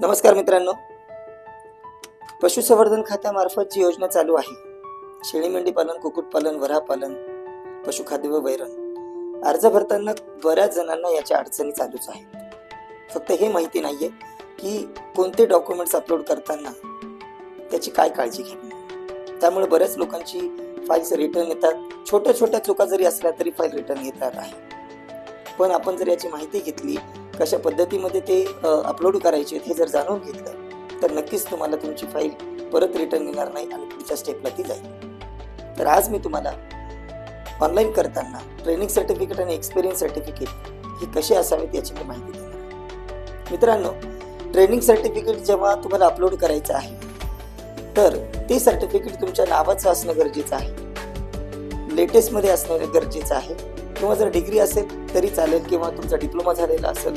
नमस्कार मित्रांनो. पशुसंवर्धन खात्यामार्फत जी योजना चालू आहे. शेळी मेंढी पालन कुक्कुटपालन वरापालन पशुखाद्य व वैरण. अर्ज भरताना बऱ्याच जणांना याच्या अडचणी चालूच आहेत. फक्त हे माहिती नाहीये की कोणते डॉक्युमेंट्स अपलोड करताना त्याची काय काळजी घ्यावी त्यामुळे बऱ्याच लोकांची फाईल्स रिटर्न येतात. छोट्या छोट्या चुका जरी असल्या तरी फाईल रिटर्न येतात आहे. पण आपण जर याची माहिती घेतली कशा पद्धतीमध्ये ते अपलोड करायचे हे जर जाणून घेतलं तर नक्कीच तुम्हाला तुमची फाईल परत रिटर्न येणार नाही आणि पुढच्या स्टेपला ती जाईल. तर आज मी तुम्हाला ऑनलाईन करताना ट्रेनिंग सर्टिफिकेट आणि एक्सपिरियन्स सर्टिफिकेट ही कशी असावेत याची मी माहिती देणार मित्रांनो ट्रेनिंग सर्टिफिकेट जेव्हा तुम्हाला अपलोड करायचं आहे तर ते सर्टिफिकेट तुमच्या नावाचं असणं गरजेचं आहे. लेटेस्टमध्ये असणं गरजेचं आहे. किंवा जर डिग्री असेल तरी चालेल किंवा तुमचा डिप्लोमा झालेला असेल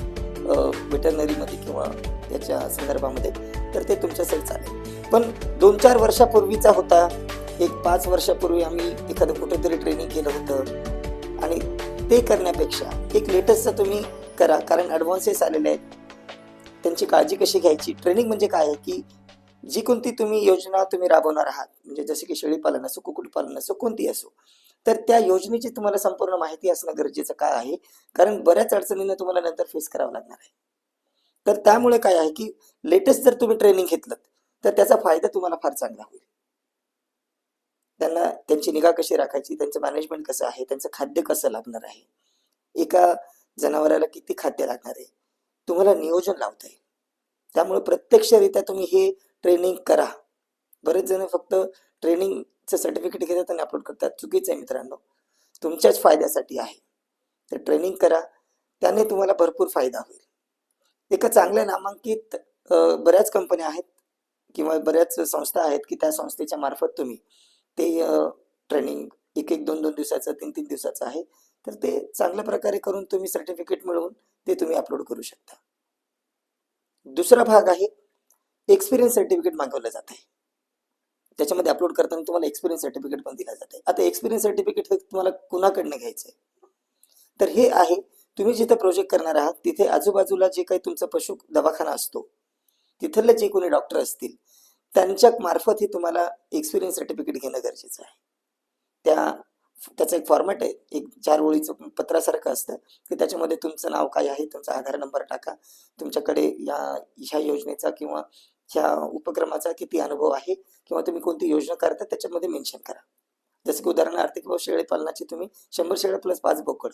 वेटरनरीमध्ये किंवा याच्या संदर्भामध्ये तर ते तुमच्यासाठी चालेल. पण दोन चार वर्षापूर्वीचा होता. एक पाच वर्षापूर्वी आम्ही एखादं कुठेतरी ट्रेनिंग केलं होतं. आणि ते करण्यापेक्षा एक लेटेस्टचं तुम्ही करा कारण ॲडव्हान्सेस आलेले आहेत. त्यांची काळजी कशी घ्यायची? ट्रेनिंग म्हणजे काय? आहे की जी कोणती तुम्ही योजना तुम्ही राबवणार आहात. म्हणजे जसे की शेळीपालन असो कुक्कुटपालन असो कोणती असो. तर त्या योजनेची तुम्हाला संपूर्ण माहिती असणं गरजेचं काय आहे? कारण बऱ्याच अडचणींना तुम्हाला नंतर फेस करावं लागणार आहे. तर त्यामुळे काय आहे की लेटेस्ट जर तुम्ही ट्रेनिंग घेतलं तर त्याचा फायदा तुम्हाला फार चांगला होईल. त्यांना त्यांची निगा कशी राखायची त्यांचं मॅनेजमेंट कसं आहे त्यांचं खाद्य कसं लागणार आहे? एका जनावराला किती खाद्य लागणार आहे? तुम्हाला नियोजन लावता येईल. त्यामुळे प्रत्यक्षरित्या तुम्ही हे ट्रेनिंग करा. बरेच जण फक्त ट्रेनिंग सर्टिफिकेट घेतात आणि अपलोड करतात. चुकीचं आहे मित्रांनो. तुमच्याच फायद्यासाठी आहे. तर ट्रेनिंग करा. त्याने तुम्हाला भरपूर फायदा होईल. एका चांगल्या नामांकित बऱ्याच कंपन्या आहेत किंवा बऱ्याच संस्था आहेत की त्या संस्थेच्या मार्फत तुम्ही ते ट्रेनिंग एक एक दोन दोन दिवसाचं तीन तीन दिवसाचं आहे. तर ते चांगल्या प्रकारे करून तुम्ही सर्टिफिकेट मिळवून ते तुम्ही अपलोड करू शकता. दुसरा भाग आहे. एक्सपिरियन्स सर्टिफिकेट मागवलं जात आहे त्याच्यामध्ये अपलोड करताना तुम्हाला एक्सपिरियन्स सर्टिफिकेट पण दिलं जाते आता एक्सपिरियन्स सर्टिफिकेट हे तुम्हाला कुणाकडनं घ्यायचं आहे तर हे आहे तुम्ही जिथे प्रोजेक्ट करणार आहात तिथे आजूबाजूला जे काही तुमचा पशु दवाखाना असतो तिथले जे कोणी डॉक्टर असतील त्यांच्या मार्फत हे तुम्हाला एक्सपिरियन्स सर्टिफिकेट घेणं गरजेचं आहे. त्या त्याचं एक फॉर्मॅट आहे एक चार ओळीचं पत्रासारखं असतं की त्याच्यामध्ये तुमचं नाव काय आहे तुमचा आधार नंबर टाका तुमच्याकडे या ह्या योजनेचा किंवा ह्या उपक्रमाचा किती अनुभव आहे किंवा तुम्ही कोणती योजना करता त्याच्यामध्ये मेन्शन करा. जसं की उदाहरणार्थ किंवा शेळी पालनाची तुम्ही शंभर शेळ्या प्लस पाच बोकड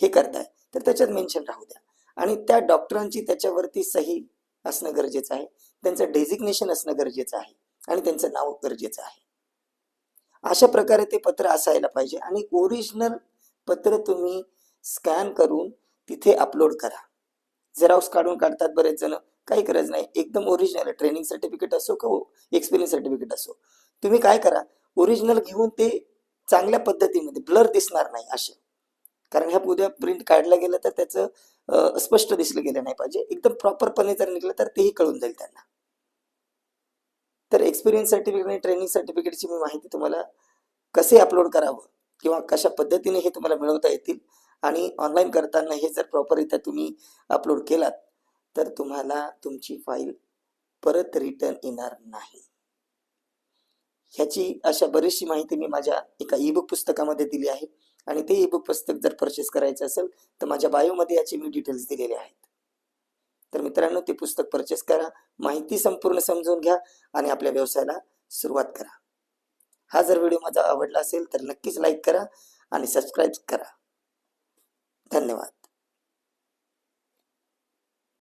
हे करताय तर त्याच्यात मेन्शन राहू द्या. आणि त्या डॉक्टरांची त्याच्यावरती सही असणं गरजेचं आहे त्यांचं डेझिग्नेशन असणं गरजेचं आहे आणि त्यांचं नाव गरजेचं आहे. अशा प्रकारे ते पत्र असायला पाहिजे आणि ओरिजिनल पत्र तुम्ही स्कॅन करून तिथे अपलोड करा. झेरॉक्स काढून काढतात बरेच जण. काही गरज नाही. एकदम ओरिजिनल ट्रेनिंग सर्टिफिकेट असो का हो, एक्सपिरियन्स सर्टिफिकेट असो. तुम्ही काय करा ओरिजिनल घेऊन ते चांगल्या पद्धतीमध्ये ब्लर दिसणार नाही असे. कारण ह्या उद्या प्रिंट काढला गेलं तर त्याचं स्पष्ट दिसलं गेलं नाही पाहिजे. एकदम प्रॉपरपणे जर निघलं तर तेही कळून जाईल त्यांना. तर एक्सपिरियन्स सर्टिफिकेट आणि ट्रेनिंग सर्टिफिकेटची मी माहिती तुम्हाला कसे अपलोड करावं किंवा कशा पद्धतीने हे तुम्हाला मिळवता येतील आणि ऑनलाईन करताना हे जर प्रॉपररित्या तुम्ही अपलोड केलात तर तुम्हाला तुमची फाईल परत रिटर्न येणार नाही. ह्याची अशा बरीचशी माहिती मी माझ्या एका ईबुक पुस्तकामध्ये दिली आहे. आणि ते ईबुक पुस्तक जर परचेस करायचं असेल तर माझ्या बायोमध्ये याचे मी डिटेल्स दिलेले आहेत. तर मित्रांनो ते पुस्तक परचेस करा माहिती संपूर्ण समजून घ्या आणि आपल्या व्यवसायाला सुरुवात करा. हा जर व्हिडिओ माझा आवडला असेल तर नक्कीच लाईक करा आणि सबस्क्राईब करा. धन्यवाद.